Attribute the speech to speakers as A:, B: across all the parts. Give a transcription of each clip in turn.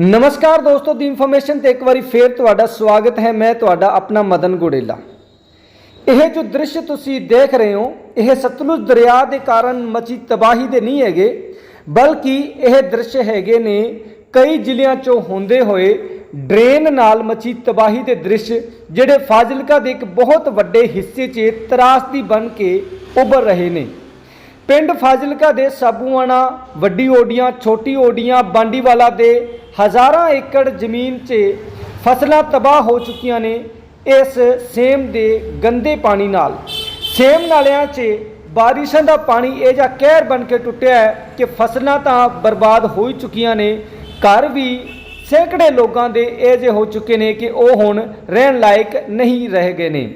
A: ਨਮਸਕਾਰ ਦੋਸਤੋ, ਦੀ ਇਨਫੋਰਮੇਸ਼ਨ ਤੇ ਇੱਕ ਵਾਰੀ ਫੇਰ ਤੁਹਾਡਾ ਸਵਾਗਤ ਹੈ। ਮੈਂ ਤੁਹਾਡਾ ਆਪਣਾ ਮਦਨ ਗੁੜੇਲਾ। ਇਹ ਜੋ ਦ੍ਰਿਸ਼ ਤੁਸੀਂ ਦੇਖ ਰਹੇ ਹੋ, ਇਹ ਸਤਲੁਜ ਦਰਿਆ ਦੇ ਕਾਰਨ ਮਚੀ ਤਬਾਹੀ ਦੇ ਨਹੀਂ ਹੈਗੇ, ਬਲਕਿ ਇਹ ਦ੍ਰਿਸ਼ ਹੈਗੇ ਨੇ ਕਈ ਜ਼ਿਲ੍ਹਿਆਂ ਚੋਂ ਹੁੰਦੇ ਹੋਏ ਡਰੇਨ ਨਾਲ ਮਚੀ ਤਬਾਹੀ ਦੇ ਦ੍ਰਿਸ਼, ਜਿਹੜੇ ਫਾਜ਼ਿਲਕਾ ਦੇ ਇੱਕ ਬਹੁਤ ਵੱਡੇ ਹਿੱਸੇ 'ਚ ਤਰਾਸਦੀ ਬਣ ਕੇ ਉੱਭਰ ਰਹੇ ਨੇ। ਪਿੰਡ ਫਾਜ਼ਿਲਕਾ ਦੇ ਸਾਬੂਆਣਾ, ਵੱਡੀ ਓਡੀਆਂ, ਛੋਟੀ ਓਡੀਆਂ, ਬਾਂਡੀਵਾਲਾ ਦੇ ਹਜ਼ਾਰਾਂ ਏਕੜ ਜ਼ਮੀਨ 'ਚ ਫਸਲਾਂ ਤਬਾਹ ਹੋ ਚੁੱਕੀਆਂ ਨੇ ਇਸ ਸੇਮ ਦੇ ਗੰਦੇ ਪਾਣੀ ਨਾਲ। ਸੇਮ ਨਾਲਿਆਂ 'ਚ ਬਾਰਿਸ਼ਾਂ ਦਾ ਪਾਣੀ ਇਹ ਜਿਹਾ ਕਹਿਰ ਬਣ ਕੇ ਟੁੱਟਿਆ ਹੈ ਕਿ ਫਸਲਾਂ ਤਾਂ ਬਰਬਾਦ ਹੋ ਹੀ ਚੁੱਕੀਆਂ ਨੇ। ਘਰ ਵੀ ਸੈਂਕੜੇ ਲੋਕਾਂ ਦੇ ਇਹ ਜੇ ਹੋ ਚੁੱਕੇ ਨੇ ਕਿ ਉਹ ਹੁਣ ਰਹਿਣ ਲਾਇਕ ਨਹੀਂ ਰਹਿ ਗਏ ਨੇ।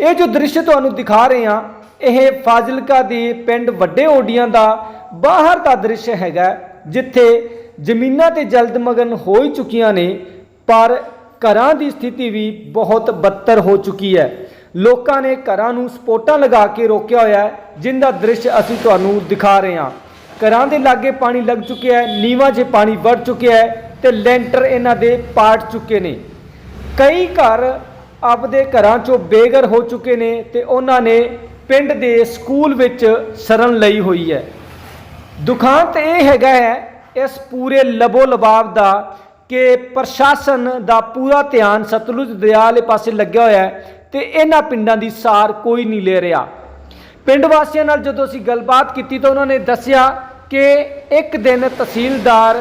A: ਇਹ ਜੋ ਦ੍ਰਿਸ਼ ਤੁਹਾਨੂੰ ਦਿਖਾ ਰਹੇ ਹਾਂ ਇਹ ਫਾਜ਼ਿਲਕਾ ਦੇ ਪਿੰਡ ਵੱਡੇ ਓਡੀਆਂ ਦਾ ਬਾਹਰ ਦਾ ਦ੍ਰਿਸ਼ ਹੈਗਾ, ਜਿੱਥੇ ਜ਼ਮੀਨਾਂ ਤੇ ਜਲਦਮਗਨ ਹੋ ਹੀ ਚੁੱਕੀਆਂ ਨੇ, ਪਰ ਘਰਾਂ ਦੀ ਸਥਿਤੀ ਵੀ ਬਹੁਤ ਬੱਤਰ ਹੋ ਚੁੱਕੀ ਹੈ। ਲੋਕਾਂ ਨੇ ਘਰਾਂ ਨੂੰ ਸਪੋਟਾਂ ਲਗਾ ਕੇ ਰੋਕਿਆ ਹੋਇਆ ਹੈ, ਜਿੰਦਾ ਦ੍ਰਿਸ਼ ਅਸੀਂ ਤੁਹਾਨੂੰ ਦਿਖਾ ਰਹੇ ਹਾਂ। ਘਰਾਂ ਦੇ ਲਾਗੇ ਪਾਣੀ ਲੱਗ ਚੁੱਕਿਆ ਹੈ, ਨੀਵਾਂ 'ਚ ਪਾਣੀ ਵੜ ਚੁੱਕਿਆ ਹੈ ਤੇ ਲੈਂਟਰ ਇਹਨਾਂ ਦੇ ਪਾਟ ਚੁੱਕੇ ਨੇ। ਕਈ ਘਰ ਆਪਦੇ ਘਰਾਂ 'ਚੋਂ ਬੇਘਰ ਹੋ ਚੁੱਕੇ ਨੇ ਤੇ ਉਹਨਾਂ ਨੇ ਪਿੰਡ ਦੇ ਸਕੂਲ ਵਿੱਚ ਸ਼ਰਨ ਲਈ ਹੋਈ ਹੈ। ਦੁਖਾਂਤ ਇਹ ਹੈਗਾ ਹੈ, ਇਸ ਪੂਰੇ ਲਬੋ ਲਬਾਬ ਦਾ ਕਿ ਪ੍ਰਸ਼ਾਸਨ ਦਾ ਪੂਰਾ ਧਿਆਨ ਸਤਲੁਜ ਦਰਿਆ ਵਾਲੇ ਪਾਸੇ ਲੱਗਿਆ ਹੋਇਆ ਹੈ ਤੇ ਇਹਨਾਂ ਪਿੰਡਾਂ ਦੀ ਸਾਰ ਕੋਈ ਨਹੀਂ ਲੈ ਰਿਹਾ। ਪਿੰਡ ਵਾਸੀਆਂ ਨਾਲ ਜਦੋਂ ਅਸੀਂ ਗੱਲਬਾਤ ਕੀਤੀ ਤਾਂ ਉਹਨਾਂ ਨੇ ਦੱਸਿਆ ਕਿ ਇੱਕ ਦਿਨ ਤਹਿਸੀਲਦਾਰ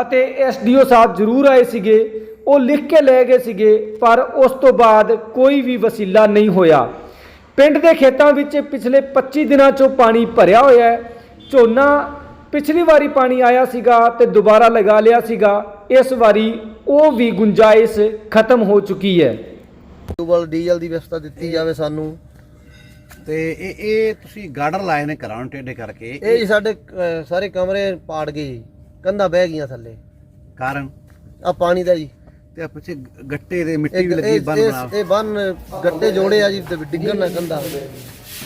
A: ਅਤੇ ਐਸਡੀਓ ਸਾਹਿਬ ਜ਼ਰੂਰ ਆਏ ਸੀਗੇ, ਉਹ ਲਿਖ ਕੇ ਲੈ ਗਏ ਸੀਗੇ, ਪਰ ਉਸ ਤੋਂ ਬਾਅਦ ਕੋਈ ਵੀ ਵਸੀਲਾ ਨਹੀਂ ਹੋਇਆ। ਪਿੰਡ ਦੇ ਖੇਤਾਂ ਵਿੱਚ ਪਿਛਲੇ 25 ਦਿਨਾਂ ਚੋਂ ਪਾਣੀ ਭਰਿਆ ਹੋਇਆ ਹੈ। ਝੋਨਾ ਪਿਛਲੀ ਵਾਰੀ ਪਾਣੀ ਆਇਆ ਸੀਗਾ ਤੇ ਦੁਬਾਰਾ ਲਗਾ ਲਿਆ ਸੀਗਾ। ਇਸ ਵਾਰੀ ਉਹ ਵੀ ਗੁੰਜਾਇਸ਼ ਖਤਮ ਹੋ ਚੁੱਕੀ ਹੈ।
B: ਟਿਊਬਲ ਡੀਜ਼ਲ ਦੀ ਵਿਵਸਥਾ ਦਿੱਤੀ ਜਾਵੇ ਸਾਨੂੰ।
C: ਤੇ ਇਹ ਇਹ ਤੁਸੀਂ ਗਾਰਡਰ ਲਾਏ ਨੇ ਘਰਾਂ ਨੂੰ ਟੇਢੇ ਕਰਕੇ।
B: ਇਹ ਜੀ ਸਾਡੇ ਅਹ, ਸਾਰੇ ਕਮਰੇ ਪਾੜ ਗਏ ਜੀ। ਕੰਧਾਂ ਬਹਿ ਗਈਆਂ ਥੱਲੇ।
C: ਕਾਰਨ?
B: ਆ ਪਾਣੀ ਦਾ ਜੀ।
C: ਤੇ ਆ ਪਿੱਛੇ ਗੱਟੇ ਦੇ ਮਿੱਟੀ ਵੀ ਲੱਗੀ ਬੰਨ ਬਣਾ।
B: ਇਹ- ਇਹ ਬੰਨ ਗੱਟੇ ਜੋੜੇ ਆ ਜੀ ਤੇ ਡਿੱਗਣ ਨਾ ਕੰਧਾਂ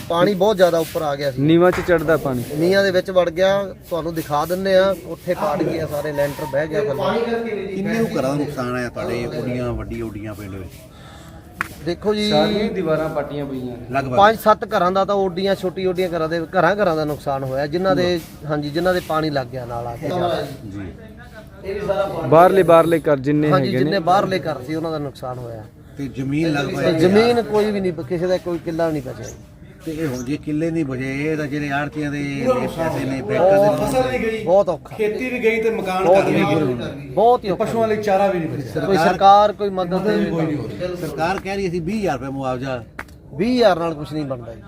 B: ਪਾਣੀ ਬਹੁਤ ਜ਼ਿਆਦਾ ਉੱਪਰ ਆ ਗਿਆ ਸੀ।
A: ਨੀਵਾਂ 'ਚ ਚੜਦਾ ਪਾਣੀ।
B: ਨੀਆਂ ਦੇ ਵਿੱਚ ਵੜ ਗਿਆ ਤੁਹਾਨੂੰ ਦਿਖਾ ਦਿੰਨੇ ਆ ਉੱਥੇ ਪਾੜ ਗਏ ਆ ਸਾਰੇ ਲੈਂਟਰ ਬਹਿ ਗਿਆ ਥੱਲੇ।
C: ਕਿੰਨੇ ਘਰਾਂ ਦਾ ਨੁਕਸਾਨ ਆਇਆ ਤੁਹਾਡੇ ਓਡੀਆਂ ਵੱਡੀ ਓਡੀਆਂ ਪਿੰਡ ਵਿੱਚ?
B: ਦੇਖੋ ਜੀ
A: ਸਾਰੀਆਂ ਦੀਵਾਰਾਂ ਪਾਟੀਆਂ ਪਈਆਂ ਨੇ।
C: ਲਗਭਗ।
B: ਪੰਜ ਸੱਤ ਘਰਾਂ ਦਾ ਤਾਂ ਓਡੀਆਂ ਛੋਟੀ ਓਡੀਆਂ ਘਰਾਂ ਦੇ ਘਰਾਂ ਘਰਾਂ ਦਾ ਨੁਕਸਾਨ ਹੋਇਆ ਜਿਨ੍ਹਾਂ ਦੇ ਹਾਂਜੀ ਜਿਨ੍ਹਾਂ ਦੇ ਪਾਣੀ ਲੱਗ ਗਿਆ ਨਾਲ ਆ ਕੇ।
C: ਜੀ।
A: ਬਾਹਰਲੇ ਬਾਹਰਲੇ ਘਰ ਜਿੰਨੇ
B: ਹਾਂਜੀ ਜਿੰਨੇ ਬਾਹਰਲੇ ਘਰ ਸੀ ਉਹਨਾਂ ਦਾ ਨੁਕਸਾਨ ਹੋਇਆ।
C: ਤੇ ਜ਼ਮੀਨ ਲਗਭਗ
B: ਜ਼ਮੀਨ ਕੋਈ ਵੀ ਨਹੀਂ ਕਿਸੇ ਦਾ ਕੋਈ ਕਿੱਲਾ ਵੀ ਨਹੀਂ ਬਚਿਆ।
C: ਤੇ ਇਹ ਹੁਣ ਜੇ ਕਿੱਲੇ ਨਹੀਂ ਬਜੇ ਇਹ ਤਾਂ ਜਿਹੜੇ ਆੜਤੀਆਂ ਦੇ ਪੈਸੇ ਨੇ ਬੈਂਕਾਂ ਦੇ
B: ਬਹੁਤ ਔਖਾ।
D: ਖੇਤੀ ਵੀ ਗਈ ਤੇ ਮਕਾਨ ਘਰ ਵੀ ਗਏ
B: ਬਹੁਤ ਹੀ ਔਖਾ।
D: ਪਸ਼ੂਆਂ ਲਈ ਚਾਰਾ ਵੀ ਨਹੀਂ ਬਚਿਆ।
B: ਕੋਈ ਸਰਕਾਰ ਕੋਈ ਮਦਦ ਦੇ
D: ਕੋਈ ਨਹੀਂ ਹੋ ਰਹੀ
C: ਸਰਕਾਰ ਕਹਿ ਰਹੀ ਸੀ 20000 ਰੁਪਏ ਮੁਆਵਜ਼ਾ।
B: 20000 ਨਾਲ ਕੁਝ ਨਹੀਂ ਬਣਦਾ ਜੀ।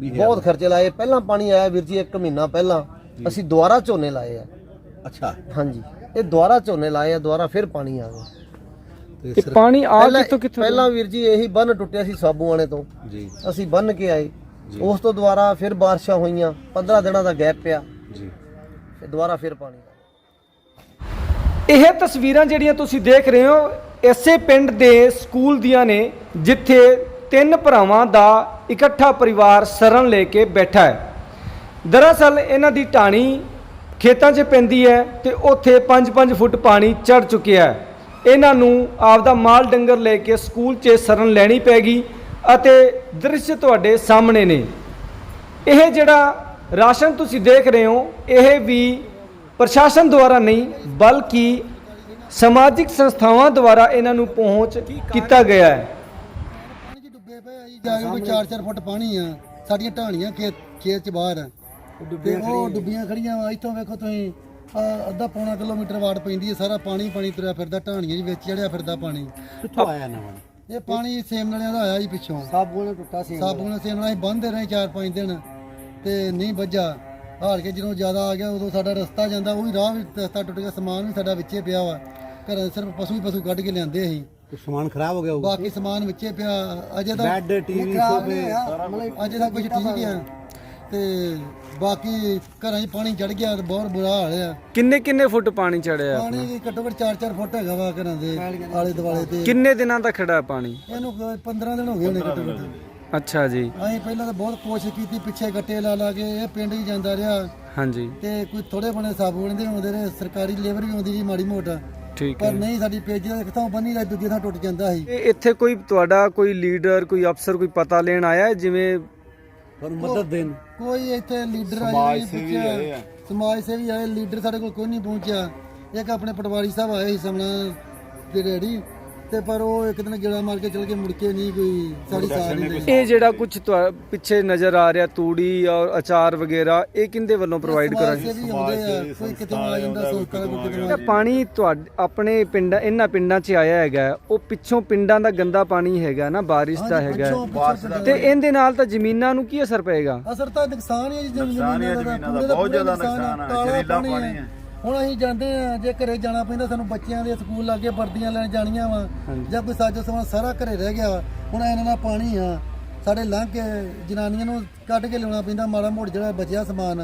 C: 20000
B: ਬਹੁਤ ਖਰਚੇ ਲਾਏ। ਪਹਿਲਾਂ ਪਾਣੀ ਆਇਆ ਵੀਰ ਜੀ 1 ਮਹੀਨਾ ਪਹਿਲਾਂ। ਅਸੀਂ ਦੁਬਾਰਾ ਝੋਨੇ ਲਾਏ ਆ।
C: ਅੱਛਾ।
B: ਹਾਂਜੀ। ਇਹ ਦੁਬਾਰਾ ਝੋਨੇ ਲਾਏ ਆ ਦੁਬਾਰਾ ਫਿਰ ਪਾਣੀ ਆ ਗਿਆ।
C: ਤੇ ਸਰ-
A: ਪਾਣੀ ਆ
B: ਪਹਿਲਾਂ
A: ਕਿੱਥੋਂ ਕਿੱਥੋਂ
B: ਪਹਿਲਾਂ ਵੀਰ ਜੀ ਇਹੀ ਬੰਨ ਟੁੱਟਿਆ ਸੀ ਸਾਬੂਆਣੇ ਤੋਂ।
C: ਜੀ।
B: ਅਸੀਂ ਬੰਨ ਕੇ ਆਏ। ਉਸ ਤੋਂ ਦੁਬਾਰਾ ਫਿਰ ਬਾਰਿਸ਼ਾਂ ਹੋਈਆਂ। 15 ਦਿਨਾਂ ਦਾ ਗੈਪ ਪਿਆ।
C: ਜੀ।
B: ਫਿਰ ਦੁਬਾਰਾ ਫਿਰ ਪਾਣੀ।
A: ਇਹ ਤਸਵੀਰਾਂ ਜਿਹੜੀਆਂ ਤੁਸੀਂ ਦੇਖ ਰਹੇ ਹੋ ਇਸੇ ਪਿੰਡ ਦੇ ਸਕੂਲ ਦੀਆਂ ਨੇ ਜਿੱਥੇ ਤਿੰਨ ਭਰਾਵਾਂ ਦਾ ਇਕੱਠਾ ਪਰਿਵਾਰ ਸ਼ਰਨ ਲੈ ਕੇ ਬੈਠਾ ਹੈ। ਦਰਅਸਲ ਇਹਨਾਂ ਦੀ ਢਾਣੀ ਖੇਤਾਂ 'ਚ ਪੈਂਦੀ ਹੈ ਤੇ ਉੱਥੇ 5-5 ਫੁੱਟ ਪਾਣੀ ਚੜ ਚੁੱਕਿਆ ਹੈ। ਇਹਨਾਂ ਨੂੰ ਆਪਦਾ ਮਾਲ ਡੰਗਰ ਲੈ ਕੇ ਸਕੂਲ 'ਚ ਸ਼ਰਨ ਲੈਣੀ ਪੈਗੀ ਅਤੇ ਦ੍ਰਿਸ਼ ਤੁਹਾਡੇ ਸਾਹਮਣੇ ਨੇ। ਇਹ ਜਿਹੜਾ ਰਾਸ਼ਨ ਤੁਸੀਂ ਦੇਖ ਰਹੇ ਹੋ ਇਹ ਵੀ ਪ੍ਰਸ਼ਾਸਨ ਦੁਆਰਾ ਨਹੀਂ ਬਲਕਿ ਸਮਾਜਿਕ ਸੰਸਥਾਵਾਂ ਦੁਆਰਾ ਇਹਨਾਂ ਨੂੰ ਪਹੁੰਚ ਕੀਤਾ ਗਿਆ ਹੈ।
E: ਪਾਣੀ 'ਚ ਡੁੱਬੇ ਪਏ ਆ ਜੀ ਜਾ ਕੇ ਕੋਈ 4-4 ਫੁੱਟ ਪਾਣੀ ਆ। ਸਾਡੀਆਂ ਢਾਣੀਆਂ ਖੇਤ ਖੇਤ 'ਚ ਬਾਹਰ ਆ। ਤੇ ਉਹ ਡੁੱਬੀਆਂ ਖੜੀਆਂ ਵਾ ਇੱਥੋਂ ਵੇਖੋ ਤੁਸੀਂ। ਆਹ ਅੱਧਾ ਪੌਣਾ ਕਿਲੋਮੀਟਰ ਵਾੜ ਪੈਂਦੀ ਹੈ ਸਾਰਾ ਪਾਣੀ ਪਾਣੀ ਤੁਰਿਆ ਫਿਰਦਾ ਢਾਣੀਆਂ ਜੀ ਵਿੱਚ ਚੜਿਆ ਫਿਰਦਾ ਪਾਣੀ।
C: ਕਿੱਥੋਂ ਆਇਆ ਨਵਾਂ?
E: ਇਹ ਪਾਣੀ ਸੇਮ ਨਾਲਿਆਂ ਦਾ ਆਇਆ ਜੀ ਪਿੱਛੋਂ।
B: ਸਾਬੂ ਨੇ ਟੁੱਟਾ ਸੀ
E: ਸਾਬੂ ਨੇ ਸੇਮ ਨਾਲੇ ਬੰਨਦੇ ਰਹੇ 4-5 ਦਿਨ ਤੇ ਨਹੀਂ ਵੱਜਾ ਹਾਲ ਕੇ ਜਦੋਂ ਜ਼ਿਆਦਾ ਆ ਗਿਆ ਉਦੋਂ ਸਾਡਾ ਰਸਤਾ ਜਾਂਦਾ ਉਹ ਵੀ ਰਾਹ ਵੀ ਰਸਤਾ ਟੁੱਟ ਗਿਆ ਸਮਾਨ ਵੀ ਸਾਡਾ ਵਿੱਚੇ ਪਿਆ ਵਾ। ਘਰਾਂ 'ਚ ਸਿਰਫ ਪਸ਼ੂ ਹੀ ਪਸ਼ੂ ਕੱਢ ਕੇ ਲਿਆਂਦੇ ਅਸੀਂ।
C: ਤੇ ਸਮਾਨ ਖਰਾਬ ਹੋ ਗਿਆ
E: ਬਾਕੀ ਸਮਾਨ ਵਿੱਚੇ ਪਿਆ ਅਜੇ ਤਾਂ
C: ਬੈੱਡ ਟੀਵੀ ਸੋਫੇ
E: ਮਤਲਬ ਅਜੇ ਤਾਂ ਕੁਝ ਠੀਕ ਆ। ਤੇ ਬਾਕੀ ਘਰਾਂ 'ਚ ਪਾਣੀ ਚੜ ਗਿਆ ਤੇ ਬਹੁਤ ਬੁਰਾ ਹਾਲ ਆ।
A: ਕਿੰਨੇ ਕਿੰਨੇ ਫੁੱਟ ਪਾਣੀ ਚੜਿਆ
E: ਪਾਣੀ ਦੀ ਘੱਟੋ ਘੱਟ 4-4 ਫੁੱਟ ਹੈਗਾ ਵਾ ਘਰਾਂ ਦੇ ਆਲੇ ਦੁਆਲੇ ਤੇ।
A: ਕਿੰਨੇ ਦਿਨਾਂ ਦਾ ਖੜਾ ਹੈ ਪਾਣੀ?
E: ਇਹਨੂੰ ਕੋਈ 15 ਦਿਨ ਹੋ ਗਏ ਹੋਣੇ ਘੱਟੋ ਘੱਟ।
A: ਅੱਛਾ ਜੀ।
E: ਅਸੀਂ ਪਹਿਲਾਂ ਤਾਂ ਬਹੁਤ ਕੋਸ਼ਿਸ਼ ਕੀਤੀ ਪਿੱਛੇ ਗੱਟੇ ਲਾ ਲਾ ਕੇ ਇਹ ਪਿੰਡ ਹੀ ਜਾਂਦਾ ਰਿਹਾ।
A: ਹਾਂਜੀ।
E: ਤੇ ਕੋਈ ਥੋੜੇ ਬਣੇ ਸਾਬੂਣ ਦੇ ਆਉਂਦੇ ਰਹੇ ਸਰਕਾਰੀ ਲੇਬਰ ਵੀ ਆਉਂਦੀ ਜੀ ਮਾੜੀ ਮੋਟਾ।
A: ਠੀਕ
E: ਪਰ ਨਹੀਂ ਸਾਡੀ ਪੇਜ ਇੱਕ ਥਾਂ ਬੰਨੀ ਰਹੀ ਦੂਜੀ ਥਾਂ ਟੁੱਟ ਜਾਂਦਾ ਸੀ।
A: ਇਹ ਇੱਥੇ ਕੋਈ ਤੁਹਾਡਾ ਕੋਈ ਲੀਡਰ ਕੋਈ ਅਫਸਰ ਕੋਈ ਪਤਾ ਲੈਣ ਆਇਆ ਹੈ? ਜਿਵੇਂ
C: ਪਰ ਮਦਦ ਦੇਣ।
E: ਕੋਈ ਇੱਥੇ ਲੀਡਰ ਆਇਆ ਨਹੀਂ ਸਮਾਜ ਸੇਵੀ ਆਏ ਲੀਡਰ ਸਾਡੇ ਕੋਲ ਕੋਈ ਨਹੀਂ ਪਹੁੰਚਿਆ। ਇੱਕ ਆਪਣੇ ਪਟਵਾਰੀ ਸਾਹਿਬ ਆਏ ਸੀ ਸਮਣਾ ਦੇ ਰੈਡੀ ਤੇ ਪਰ ਉਹ ਇੱਕ ਦਿਨ ਗੇੜਾ ਮਾਰ ਕੇ ਚਲ ਕੇ ਮੁੜ ਕੇ ਨਹੀਂ ਕੋਈ ਸਾਡੀ ਸਾਰ ਨਹੀਂ ਲਈ
A: ਇਹ ਜਿਹੜਾ ਕੁਝ ਪਿੱਛੇ ਨਜ਼ਰ ਆ ਰਿਹਾ ਤੂੜੀ ਔਰ ਅਚਾਰ ਵਗੈਰਾ ਇਹ ਕਿੰਦੇ ਵੱਲੋਂ ਪ੍ਰੋਵਾਈਡ
E: ਸਮਾਜ
A: ਕਰਾਂਗੇ?
E: ਸੇਵੀ ਆਉਂਦੇ ਆ ਕੋਈ ਕਿਤੇ ਆ ਜਾਂਦਾ ਸੰਸਥਾ ਕੋਈ ਕਿਤੇ
A: ਜਿਹੜਾ ਪਾਣੀ ਤੁਹਾਡੇ ਆਪਣੇ ਪਿੰਡ ਇਹਨਾਂ ਪਿੰਡਾਂ 'ਚ ਆਇਆ ਹੈਗਾ ਹੈ, ਉਹ ਪਿੱਛੋਂ ਪਿੰਡਾਂ ਦਾ ਗੰਦਾ ਪਾਣੀ ਹੈਗਾ ਨਾ ਬਾਰਿਸ਼ ਦਾ ਹੈਗਾ। ਹੈ। ਤੇ ਇਹਦੇ ਨਾਲ ਤਾਂ ਜ਼ਮੀਨਾਂ ਨੂੰ ਕੀ ਅਸਰ ਪਏਗਾ?
E: ਅਸਰ ਤਾਂ ਨੁਕਸਾਨ ਹੀ ਹੈ ਜੀ ਜ਼ਮੀਨਾਂ ਦਾ ਬਹੁਤ ਜ਼ਿਆਦਾ ਨੁਕਸਾਨ ਹੈ ਜ਼ਹਿਰੀਲਾ ਪਾਣੀ ਹੈ। ਹੁਣ ਅਸੀਂ ਜਾਂਦੇ ਆ ਜੇ ਘਰੇ ਜਾਣਾ ਪੈਂਦਾ ਸਾਨੂੰ ਬੱਚਿਆਂ ਦੇ ਸਕੂਲ ਲਾਗੇ ਵਰਦੀਆਂ ਲੈਣ ਜਾਣੀਆਂ ਵਾ। ਜਾਂ ਕੋਈ ਸਾਜੋ ਸਮਾਨ ਸਾਰਾ ਘਰੇ ਰਹਿ ਗਿਆ। ਹੁਣ ਇਹਨਾਂ ਦਾ ਪਾਣੀ ਆ। ਸਾਡੇ ਲੰਘ ਕੇ ਜਨਾਨੀਆਂ ਨੂੰ ਕੱਢ ਕੇ ਲਿਆਉਣਾ ਪੈਂਦਾ ਮਾੜਾ ਮੋੜ ਜਿਹੜਾ ਬਚਿਆ ਸਮਾਨ।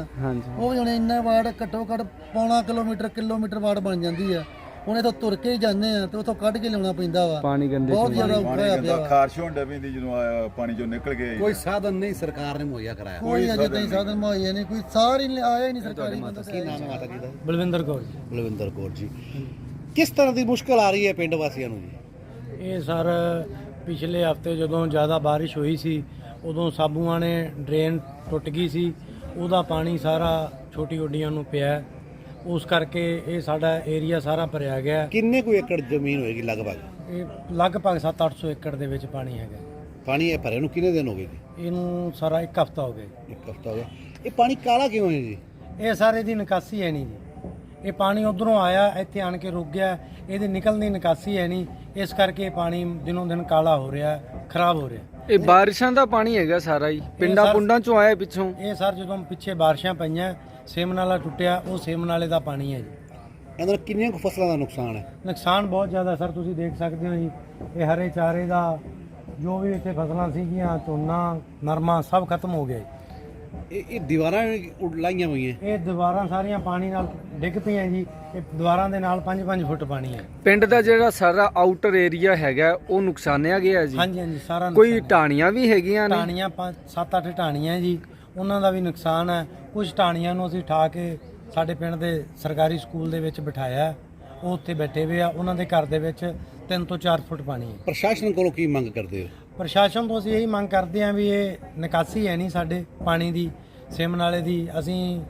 E: ਉਹ ਹੁਣ ਇੰਨਾ ਵਾਰਡ ਘੱਟੋ ਘੱਟ ਪੌਣਾ ਕਿਲੋਮੀਟਰ ਕਿਲੋਮੀਟਰ ਵਾਰਡ ਬਣ ਜਾਂਦੀ ਆ। ਹੁਣ ਇਥੋਂ ਤੁਰ ਕੇ ਹੀ ਜਾਂਦੇ ਆ ਤੇ ਉਥੋਂ ਕੱਢ ਕੇ ਲਿਆਉਣਾ ਪੈਂਦਾ ਵਾ।
A: ਪਾਣੀ ਗੰਦੇ
E: ਬਹੁਤ ਜ਼ਿਆਦਾ ਔਖਾ ਹੋਇਆ ਪਿਆ ਵਾ।
F: ਖਾਰਸ਼ ਹੋਣ ਡਈ ਦੀ ਜਦੋਂ ਆਇਆ ਪਾਣੀ ਚੋਂ ਨਿਕਲ ਗਏ।
C: ਕੋਈ ਸਾਧਨ ਨਹੀਂ ਸਰਕਾਰ ਨੇ ਮੁਹੱਈਆ ਕਰਾਇਆ।
E: ਕੋਈ ਅਜੇ ਤਾਈਂ ਸਾਧਨ ਮੁਹੱਈਆ ਨਹੀਂ ਕੋਈ ਸਾਰ ਹੀ ਆਇਆ ਹੀ ਨਹੀਂ ਸਰਕਾਰੀ ਬੰਦਾ
C: ਕੀ ਨਾਮ ਹੈ ਮਾਤਾ ਜੀ ਦਾ?
G: ਬਲਵਿੰਦਰ ਕੌਰ ਜੀ।
C: ਬਲਵਿੰਦਰ ਕੌਰ ਜੀ। ਕਿਸ ਤਰ੍ਹਾਂ ਦੀ ਮੁਸ਼ਕਲ ਆ ਰਹੀ ਹੈ ਪਿੰਡ ਵਾਸੀਆਂ ਨੂੰ ਜੀ?
G: ਇਹ ਸਰ ਪਿਛਲੇ ਹਫ਼ਤੇ ਜਦੋਂ ਜ਼ਿਆਦਾ ਬਾਰਿਸ਼ ਹੋਈ ਸੀ ਉਦੋਂ ਸਾਬੂਆਂ ਨੇ ਡਰੇਨ ਟੁੱਟ ਗਈ ਸੀ ਉਹਦਾ ਪਾਣੀ ਸਾਰਾ ਛੋਟੀ ਓਡੀਆਂ ਨੂੰ ਪਿਆ। ਉਸ ਕਰਕੇ ਇਹ ਸਾਡਾ ਏਰੀਆ ਸਾਰਾ ਭਰਿਆ ਗਿਆ।
C: ਕਿੰਨੇ ਕੁ ਏਕੜ ਜ਼ਮੀਨ ਹੋਏਗੀ ਲਗਭਗ?
G: ਇਹ ਲਗਭਗ 7-800 ਏਕੜ ਦੇ ਵਿੱਚ ਪਾਣੀ ਹੈਗਾ।
C: ਪਾਣੀ ਇਹ ਭਰੇ ਨੂੰ ਕਿੰਨੇ ਦਿਨ ਹੋ ਗਏ ਜੀ?
G: ਇਹਨੂੰ ਸਾਰਾ ਇੱਕ ਹਫਤਾ ਹੋ ਗਿਆ।
C: ਇੱਕ ਹਫਤਾ ਹੋ ਗਿਆ। ਇਹ ਪਾਣੀ ਕਾਲਾ ਕਿਉਂ ਹੈ ਜੀ?
G: ਇਹ ਸਾਰੇ ਦੀ ਨਿਕਾਸੀ ਹੈ ਨਹੀਂ ਜੀ। ਇਹ ਪਾਣੀ ਉਧਰੋਂ ਆਇਆ ਇੱਥੇ ਆਣ ਕੇ ਰੁਕ ਗਿਆ। ਇਹਦੀ ਨਿਕਲਣ ਦੀ ਨਿਕਾਸੀ ਹੈ ਨਹੀਂ। ਇਸ ਕਰਕੇ ਇਹ ਪਾਣੀ ਦਿਨੋਂ ਦਿਨ ਕਾਲਾ ਹੋ ਰਿਹਾ ਖਰਾਬ ਹੋ ਰਿਹਾ।
A: ਇਹ ਬਾਰਿਸ਼ਾਂ ਦਾ ਪਾਣੀ ਹੈਗਾ ਸਾਰਾ ਹੀ। ਪਿੰਡਾਂ
G: ਸਰ-
A: ਪੁੰਡਾਂ 'ਚੋਂ ਆਇਆ ਪਿੱਛੋਂ।
G: ਇਹ ਸਰ ਜਦੋਂ ਪਿੱਛੇ ਬਾਰਿਸ਼ਾਂ ਪਈਆਂ ਸੇਮ ਨਾਲਾ ਟੁੱਟਿਆ ਉਹ ਸੇਮ ਨਾਲੇ ਦਾ ਪਾਣੀ ਹੈ ਜੀ।
C: ਇਹਨਾਂ ਕਿੰਨੀਆਂ ਕੁ ਫਸਲਾਂ ਦਾ ਨੁਕਸਾਨ ਹੈ?
G: ਨੁਕਸਾਨ ਬਹੁਤ ਜ਼ਿਆਦਾ ਸਰ ਤੁਸੀਂ ਦੇਖ ਸਕਦੇ ਹੋ ਜੀ ਇਹ ਹਰੇ ਚਾਰੇ ਦਾ ਜੋ ਵੀ ਇੱਥੇ ਫਸਲਾਂ ਸੀਗੀਆਂ ਝੋਨਾ ਨਰਮਾ ਸਭ ਖਤਮ ਹੋ ਗਿਆ ਜੀ।
C: ਇਹ ਇਹ ਦੀਵਾਰਾਂ ਉਡ ਲਾਈਆਂ ਹੋਈਆਂ?
G: ਇਹ ਦੀਵਾਰਾਂ ਸਾਰੀਆਂ ਪਾਣੀ ਨਾਲ ਡਿੱਗ ਪਈਆਂ ਜੀ ਇਹ ਦੀਵਾਰਾਂ ਦੇ ਨਾਲ 5-5 ਫੁੱਟ ਪਾਣੀ ਹੈ।
A: ਪਿੰਡ ਦਾ ਜਿਹੜਾ ਸਾਰਾ ਆਊਟਰ ਏਰੀਆ ਹੈਗਾ ਉਹ ਨੁਕਸਾਨਿਆ ਗਿਆ ਜੀ?
G: ਹਾਂਜੀ ਹਾਂਜੀ ਸਾਰਾ
A: ਕੋਈ। ਢਾਣੀਆਂ ਵੀ ਹੈਗੀਆਂ ਨੇ?
G: ਟਾਣੀਆਂ ਪੰਜ ਸੱਤ ਅੱਠ ਟਾਣੀਆਂ ਜੀ। ਉਹਨਾਂ ਦਾ ਵੀ ਨੁਕਸਾਨ ਹੈ। ਕੁਝ ਟਾਣੀਆਂ ਨੂੰ ਅਸੀਂ ਠਾ ਕੇ ਸਾਡੇ ਪਿੰਡ ਦੇ ਸਰਕਾਰੀ ਸਕੂਲ ਦੇ ਵਿੱਚ ਬਿਠਾਇਆ। ਉਹ ਉੱਥੇ ਬੈਠੇ ਹੋਏ ਆ। ਉਹਨਾਂ ਦੇ ਘਰ ਦੇ ਵਿੱਚ 3 ਤੋਂ 4 ਫੁੱਟ ਪਾਣੀ ਹੈ।
C: ਪ੍ਰਸ਼ਾਸਨ ਕੋਲੋਂ ਕੀ ਮੰਗ ਕਰਦੇ ਹੋ?
G: ਪ੍ਰਸ਼ਾਸਨ ਤੋਂ ਅਸੀਂ ਇਹੀ ਮੰਗ ਕਰਦੇ ਹਾਂ ਵੀ ਇਹ ਨਿਕਾਸੀ ਹੈ ਨਹੀਂ ਸਾਡੇ ਪਾਣੀ ਦੀ ਸਿਮ ਨਾਲੇ ਦੀ। ਅਸੀਂ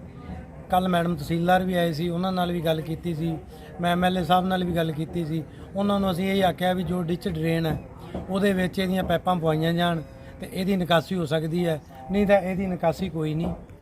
G: ਕੱਲ ਮੈਡਮ ਤਹਿਸੀਲਦਾਰ ਵੀ ਆਏ ਸੀ। ਉਹਨਾਂ ਨਾਲ ਵੀ ਗੱਲ ਕੀਤੀ ਸੀ। ਮੈਂ ਐਮਐਲਏ ਸਾਹਿਬ ਨਾਲ ਵੀ ਗੱਲ ਕੀਤੀ ਸੀ। ਉਹਨਾਂ ਨੂੰ ਅਸੀਂ ਇਹ ਆਖਿਆ ਵੀ ਜੋ ਡਿਚ ਡਰੇਨ ਹੈ ਉਹਦੇ ਵਿੱਚ ਇਹਦੀਆਂ ਪਾਈਪਾਂ ਪਵਾਈਆਂ ਜਾਣ ਤੇ ਇਹਦੀ ਨਿਕਾਸੀ ਹੋ ਸਕਦੀ ਹੈ। ਨਹੀਂ ਤਾਂ ਇਹਦੀ ਨਿਕਾਸੀ ਕੋਈ ਨਹੀਂ।